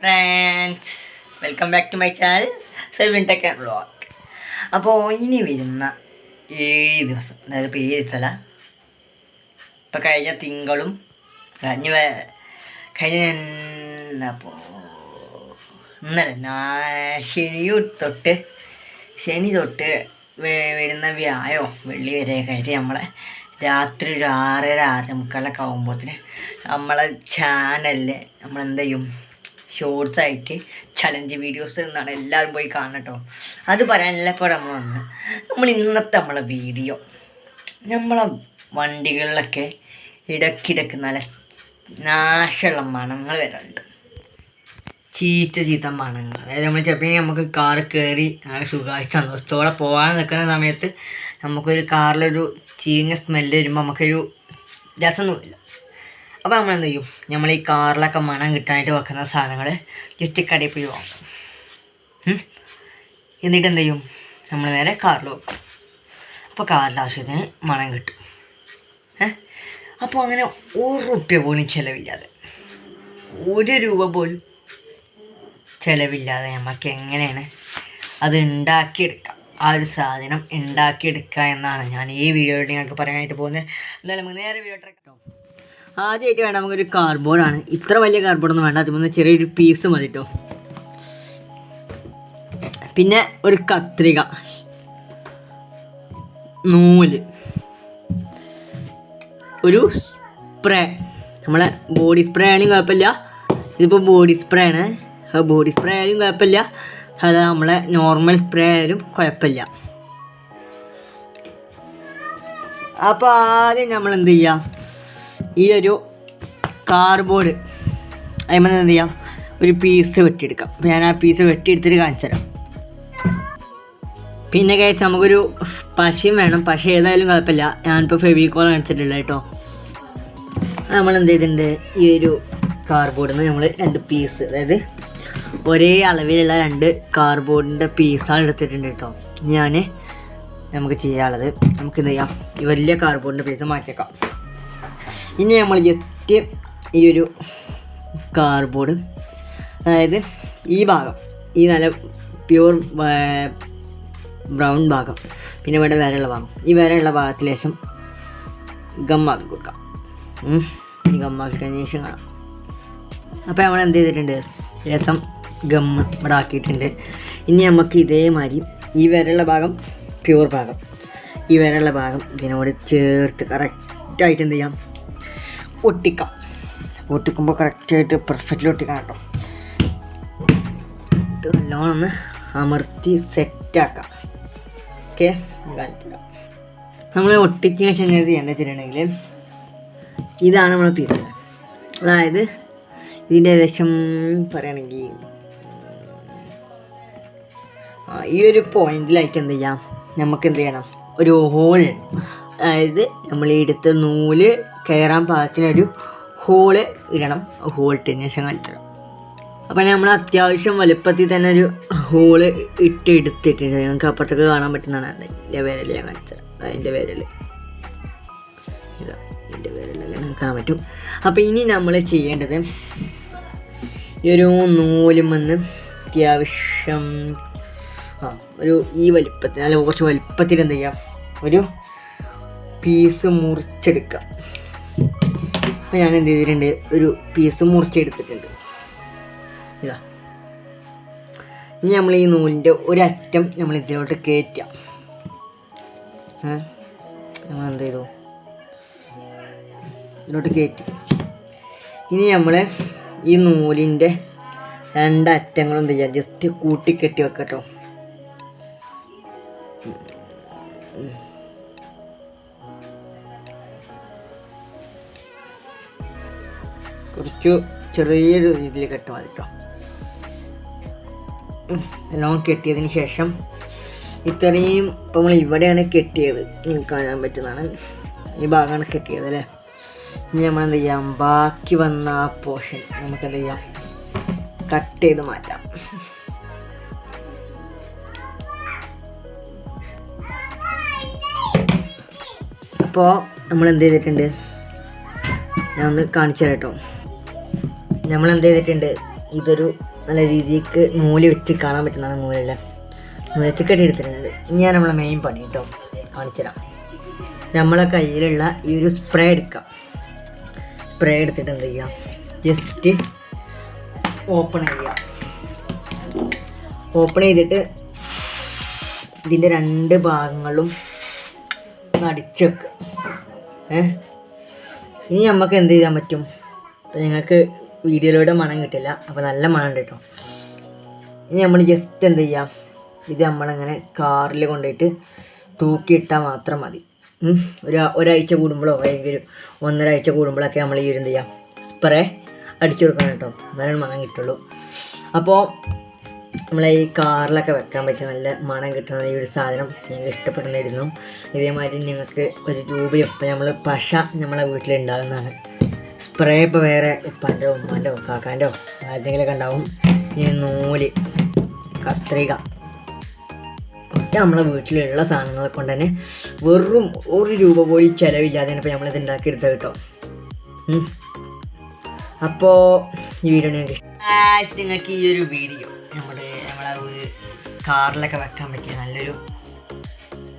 Friends welcome back to my channel Selvin tech vlog അപ്പോൾ ഇനി വരുന്ന ഏഴ് ദിവസം അതായത് ഇപ്പോൾ ഏഴ് സ്ഥല ഇപ്പം കഴിഞ്ഞ തിങ്കളും കഴിഞ്ഞ കഴിഞ്ഞ അപ്പോൾ ഇന്നലെ ശനിയും തൊട്ട് ശനി തൊട്ട് വരുന്ന വ്യായോ വെള്ളി വരെ കഴിഞ്ഞ് നമ്മളെ രാത്രി ഒരു ആറര ആറ് മുക്കാലൊക്കെ ആകുമ്പോഴത്തേന് നമ്മളെ ചാനലിൽ നമ്മളെന്ത് ചെയ്യും ഷോർട്സ് ആയിട്ട് ചലഞ്ച് വീഡിയോസ് എന്നാണ് എല്ലാവരും പോയി കാണട്ടോ അത് പറയാനല്ല ഇപ്പോൾ നമ്മൾ വന്ന്. നമ്മൾ ഇന്നത്തെ നമ്മളെ വീഡിയോ നമ്മളെ വണ്ടികളിലൊക്കെ ഇടയ്ക്കിടയ്ക്ക് നല്ല നാശമുള്ള മണങ്ങൾ വരാറുണ്ട് ചീത്ത ചീത്ത മണങ്ങൾ. അതായത് നമ്മൾ ചിലപ്പോൾ നമുക്ക് കാർ കയറി നല്ല സുഖമായി സന്തോഷത്തോടെ പോകാൻ നിൽക്കുന്ന സമയത്ത് നമുക്കൊരു കാറിലൊരു ചീഞ്ഞ സ്മെല്ല് വരുമ്പോൾ നമുക്കൊരു രസം തോന്നില്ല അപ്പോൾ നമ്മൾ എന്ത് ചെയ്യും നമ്മൾ ഈ കാറിലൊക്കെ മണം കിട്ടാനായിട്ട് വെക്കുന്ന സാധനങ്ങൾ ജസ്റ്റ് കടയിൽ പോയി വാങ്ങും. എന്നിട്ട് എന്ത് ചെയ്യും നമ്മൾ നേരെ കാറിൽ വെക്കും. അപ്പോൾ കാറിന്റെ ആവശ്യത്തിന് മണം കിട്ടും. അപ്പോൾ അങ്ങനെ ഒരു റുപ്യ പോലും ചിലവില്ലാതെ. ഒരു രൂപ പോലും ചിലവില്ലാതെ നമുക്ക് എങ്ങനെയാണ് അത് ഉണ്ടാക്കിയെടുക്കാം ആ ഒരു സാധനം ഉണ്ടാക്കിയെടുക്കുക എന്നാണ് ഞാൻ ഈ വീഡിയോയിൽ നിങ്ങൾക്ക് പറയാനായിട്ട് പോകുന്നത്. എന്തായാലും നമുക്ക് നേരെ വീഡിയോ ട്രക്കാം ആദ്യമായിട്ട് വേണ്ട നമുക്കൊരു കാർഡ്ബോർഡാണ് ഇത്ര വലിയ കാർഡ്ബോർഡൊന്നും വേണ്ട. അതിൽ ചെറിയൊരു പീസ് മതി കേട്ടോ പിന്നെ ഒരു കത്രിക. നൂൽ. ഒരു സ്പ്രേ നമ്മളെ ബോഡി സ്പ്രേ ആയാലും കുഴപ്പമില്ല. ഇതിപ്പോൾ ബോഡി സ്പ്രേ ആണ്. ബോഡി സ്പ്രേ ആയാലും കുഴപ്പമില്ല. അത് നമ്മളെ നോർമൽ സ്പ്രേ ആയാലും കുഴപ്പമില്ല. അപ്പോൾ ആദ്യം നമ്മൾ എന്ത് ചെയ്യാം? ഈ ഒരു കാർഡ്ബോർഡ് അതിന് എന്ത് ചെയ്യാം? ഒരു പീസ് വെട്ടിയെടുക്കാം. അപ്പോൾ ഞാൻ ആ പീസ് വെട്ടിയെടുത്തിട്ട് കാണിച്ചു തരാം. പിന്നെ കഴിച്ച് നമുക്കൊരു പശയും വേണം. പശ ഏതായാലും കുഴപ്പമില്ല. ഞാനിപ്പോൾ ഫെവിക്കോൾ കാണിച്ചിട്ടില്ല കേട്ടോ. നമ്മൾ എന്ത് ചെയ്തിട്ടുണ്ട്? ഈ ഒരു കാർഡ്ബോർഡിൽ നിന്ന് നമ്മൾ രണ്ട് പീസ് അതായത് ഒരേ അളവിലുള്ള രണ്ട് കാർഡ്ബോർഡിന്റെ പീസാണ് എടുത്തിട്ടുണ്ട് കേട്ടോ. ഞാൻ നമുക്ക് ചെയ്യാനുള്ളത്. നമുക്ക് എന്ത് ചെയ്യാം? ഈ വലിയ കാർഡ്ബോർഡിന്റെ പീസ് മാറ്റിയേക്കാം. ഇനി നമ്മൾ ജസ്റ്റ് ഈ ഒരു കാർഡ്ബോർഡ് അതായത് ഈ ഭാഗം ഈ നല്ല പ്യൂർ ബ്രൗൺ ഭാഗം പിന്നെ ഇവിടെ വരെയുള്ള ഭാഗം. ഈ വരെയുള്ള ഭാഗത്തിൽ ശേഷം ഗമ്മാക്കി കൊടുക്കാം. ഈ ഗമ്മാക്കി കഴിഞ്ഞ ശേഷം കാണാം. അപ്പോൾ നമ്മൾ എന്ത് ചെയ്തിട്ടുണ്ട്? ശേഷം ഗം ഇവിടെ ആക്കിയിട്ടുണ്ട്. ഇനി നമുക്ക് ഇതേമാതിരി ഈ വരെയുള്ള ഭാഗം പ്യൂർ ഭാഗം ഈ വരെയുള്ള ഭാഗം ഇതിനോട് ചേർത്ത് കറക്റ്റായിട്ട് എന്ത് ചെയ്യാം? ഒട്ടിക്കാം. ഒട്ടിക്കുമ്പോൾ കറക്റ്റായിട്ട് പെർഫെക്റ്റ്ലി ഒട്ടിക്കാം കേട്ടോ. നല്ലോണം അമർത്തി സെറ്റാക്കാം ഓക്കെ കാണിച്ചുതരാം. നമ്മൾ ഒട്ടിക്കുന്ന ശേഷം ചെയ്യേണ്ടത് വെച്ചിട്ടുണ്ടെങ്കിൽ ഇതാണ് നമ്മൾ പീസ്. അതായത് ഇതിന്റെ ഏകദേശം പറയുകയാണെങ്കിൽ ഈ ഒരു പോയിന്റിലായിട്ട് എന്ത് ചെയ്യാം? നമുക്ക് എന്ത് ചെയ്യണം? ഒരു ഹോൾ അതായത് നമ്മൾ എടുത്ത നൂൽ കയറാൻ പാകത്തിനൊരു ഹോൾ ഇടണം. ഹോൾ ഇട്ടതിന് ശേഷം കാണിച്ചിടാം അപ്പം നമ്മൾ അത്യാവശ്യം വലുപ്പത്തിൽ തന്നെ ഒരു ഹോൾ ഇട്ട് എടുത്തിട്ടുണ്ട്. നിങ്ങൾക്ക് അപ്പുറത്തൊക്കെ കാണാൻ പറ്റുന്നതാണ്. എന്റെ വിരൽ ഞാൻ കാണിച്ചത്. അതിന്റെ വിരൽ ഇതാ എന്റെ വിരലെല്ലാം നിങ്ങൾക്ക് കാണാൻ പറ്റും. അപ്പോൾ ഇനി നമ്മൾ ചെയ്യേണ്ടത് ഈ ഒരു നൂലും വന്ന് അത്യാവശ്യം ആ ഒരു ഈ വലിപ്പത്തിൽ അല്ല കുറച്ച് വലിപ്പത്തിൽ എന്ത് ചെയ്യാം ഒരു പീസ് മുറിച്ചെടുക്കാം അപ്പോൾ ഞാൻ എന്ത് ചെയ്തിട്ടുണ്ട്? ഒരു പീസ് മുറിച്ചെടുത്തിട്ടുണ്ട്. ഇതാ. ഇനി നമ്മൾ ഈ നൂലിന്റെ ഒരറ്റം നമ്മൾ ഇതിലോട്ട് കയറ്റാം നമ്മൾ എന്ത് ചെയ്തു? ഇതിലോട്ട് കയറ്റി. ഇനി നമ്മൾ ഈ നൂലിന്റെ രണ്ടറ്റങ്ങളും എന്ത് ചെയ്യാം ജസ്റ്റ് കൂട്ടിക്കെട്ടി വെക്കട്ടോ കുറച്ച് ചെറിയൊരു രീതിയിൽ കെട്ടാൽ മതി കേട്ടോ കെട്ടിയതിന് ശേഷം ഇത്രയും ഇപ്പം നമ്മൾ ഇവിടെയാണ് കെട്ടിയത്. നിങ്ങൾക്ക് കാണാൻ പറ്റുന്നതാണ്. ഈ ഭാഗമാണ് കെട്ടിയത് അല്ലേ? ഇനി നമ്മൾ എന്ത് ചെയ്യാം? ബാക്കി വന്ന ആ പോർഷൻ നമുക്ക് എന്ത് ചെയ്യാം? കട്ട് ചെയ്ത് മാറ്റാം. അപ്പോൾ നമ്മൾ എന്ത് ചെയ്തിട്ടുണ്ട്? ഞാൻ ഒന്ന് കാണിച്ചു തരാം കേട്ടോ നമ്മൾ എന്ത് ചെയ്തിട്ടുണ്ട് ഇതൊരു നല്ല രീതിക്ക് നൂൽ വെച്ച് കാണാൻ പറ്റുന്നതാണ് നൂലല്ല? നൂൽ വെച്ച് കെട്ടിയെടുത്തിരുന്നത്. ഇനിയാണ് നമ്മളെ മെയിൻ പണി കേട്ടോ കാണിച്ചു തരാം നമ്മളെ കയ്യിലുള്ള ഈ ഒരു സ്പ്രേ എടുക്കാം. സ്പ്രേ എടുത്തിട്ട് എന്ത് ചെയ്യാം? ജസ്റ്റ് ഓപ്പൺ ചെയ്യാം. ഓപ്പൺ ചെയ്തിട്ട് ഇതിന്റെ രണ്ട് ഭാഗങ്ങളും നടിച്ചു വെക്കുക ഏ? ഇനി നമുക്ക് എന്ത് ചെയ്യാൻ പറ്റും? നിങ്ങൾക്ക് വീഡിയോയിലൂടെ മണം കിട്ടില്ല. അപ്പോൾ നല്ല മണം ഉണ്ട് കേട്ടോ ഇനി നമ്മൾ ജസ്റ്റ് എന്ത് ചെയ്യാം? ഇത് നമ്മളങ്ങനെ കാറിൽ കൊണ്ടുപോയിട്ട് തൂക്കിയിട്ടാൽ മാത്രം മതി. ഒരു ഒരാഴ്ച കൂടുമ്പോഴോ അല്ലെങ്കിൽ ഒന്നരാഴ്ച കൂടുമ്പോഴൊക്കെ നമ്മൾ ഈ ഒരു എന്ത് ചെയ്യാം? സ്പ്രേ അടിച്ചു കൊടുക്കണം കേട്ടോ എന്നാലും മണം കിട്ടുള്ളൂ. അപ്പോൾ നമ്മളെ ഈ കാറിലൊക്കെ വെക്കാൻ പറ്റിയ നല്ല മണം കിട്ടുന്ന ഈ ഒരു സാധനം ഞങ്ങൾ ഇഷ്ടപ്പെടുന്നിരുന്നു ഇതേമാതിരി നിങ്ങൾക്ക് ഒരു രൂപയൊപ്പം നമ്മൾ പശ നമ്മളെ വീട്ടിലുണ്ടാകുന്നതാണ് സ്പ്രേ ഇപ്പോൾ വേറെ ഉപ്പാന്റെ ഉമ്മാന്റെ കാക്കാന്റെ ആരുടെങ്കിലൊക്കെ ഉണ്ടാവും. ഈ നൂൽ കത്രിക. ഒക്കെ നമ്മളെ വീട്ടിലുള്ള സാധനങ്ങളെ കൊണ്ട് തന്നെ വെറും ഒരു രൂപ പോയി ചിലവില്ലാതെ ഇപ്പോൾ നമ്മളിത് ഉണ്ടാക്കിയെടുത്തത് കേട്ടോ. അപ്പോൾ ഈ വീഡിയോ നിങ്ങൾക്ക് നിങ്ങൾക്ക് ഈ ഒരു വീഡിയോ നമ്മുടെ നമ്മളെ കാറിലൊക്കെ വെക്കാൻ പറ്റിയ നല്ലൊരു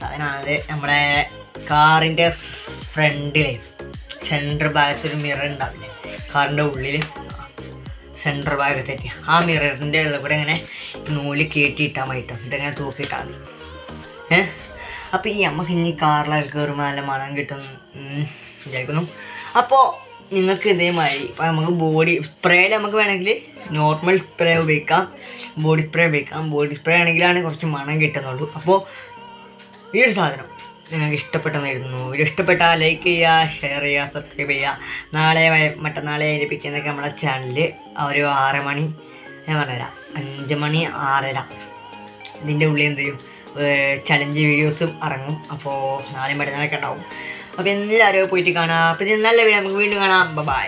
സാധനമാണത് നമ്മുടെ കാറിന്റെ ഫ്രണ്ടിലെ സെന്റർ ഭാഗത്തൊരു മിറർ ഉണ്ടാവില്ലേ കാറിന്റെ ഉള്ളിൽ സെന്റർ ഭാഗത്തേക്ക് ആ മിററിന്റെ ഉള്ളിൽ കൂടെ ഇങ്ങനെ നൂൽ കയറ്റിയിട്ടാൽ മതിട്ടോ. എന്നിട്ട് ഇങ്ങനെ തൂക്കിയിട്ടാൽ മതി. ഏഹ് അപ്പോൾ ഈ നമുക്ക് ഇനി കാറിലൊക്കെ കയറുമ്പോൾ നല്ല മണം കിട്ടും. വിചാരിക്കുന്നു. അപ്പോൾ നിങ്ങൾക്ക് ഇതേമാതിരി ഇപ്പോൾ നമുക്ക് ബോഡി സ്പ്രേയിൽ നമുക്ക് വേണമെങ്കിൽ നോർമൽ സ്പ്രേ ഉപയോഗിക്കാം. ബോഡി സ്പ്രേ ഉപയോഗിക്കാം. ബോഡി സ്പ്രേ ആണെങ്കിലാണ് കുറച്ച് മണം കിട്ടുന്നുള്ളൂ. അപ്പോൾ ഈ ഒരു സാധനം. നിങ്ങൾക്ക് ഇഷ്ടപ്പെട്ടെന്നായിരുന്നു വീഡിയോ ഇഷ്ടപ്പെട്ടാൽ ലൈക്ക് ചെയ്യുക ഷെയർ ചെയ്യുക സബ്സ്ക്രൈബ് ചെയ്യുക. നാളെ മറ്റന്നാളെ ആയിരിപ്പിക്കുന്നതൊക്കെ നമ്മളെ ചാനലിൽ ഒരു ആറ് മണി ഞാൻ പറഞ്ഞുതരാം. അഞ്ച് മണി ആറര. ഇതിന്റെ ഉള്ളിൽ എന്ത് ചെയ്യും? ചലഞ്ച് വീഡിയോസും ഇറങ്ങും. അപ്പോൾ നാളെ മറ്റന്നാളൊക്കെ ഉണ്ടാവും. അപ്പോൾ എല്ലാവരും പോയിട്ട് കാണാം. അപ്പോൾ നല്ല വീഡിയോ നമുക്ക് വീണ്ടും കാണാം. ബൈ